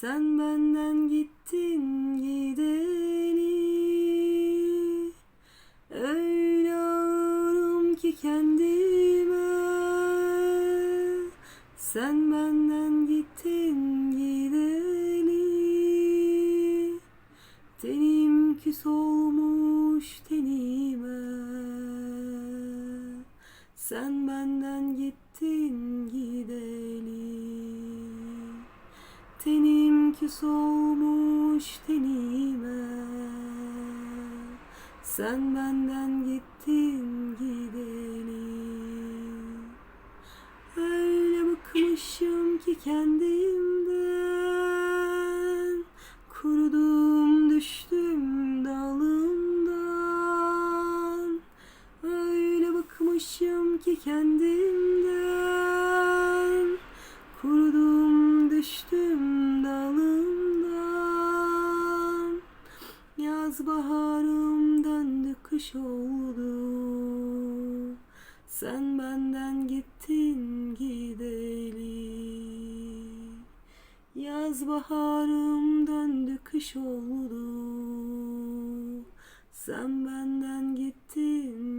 Sen benden gittin gideli. Öyle ağırım ki kendime. Sen benden gittin gideli. Tenim küs olmuş tenime. Sen benden gittin gideli. Tenim küs olmuş tenime. Sen benden gittin gideli Öyle bıkmışım ki kendimden. Kurudum düştüm dalımdan. Öyle bıkmışım ki kendimden Yaz baharım döndü kış oldu. Sen benden gittin gideli. Yaz baharım döndü kış oldu. Sen benden gittin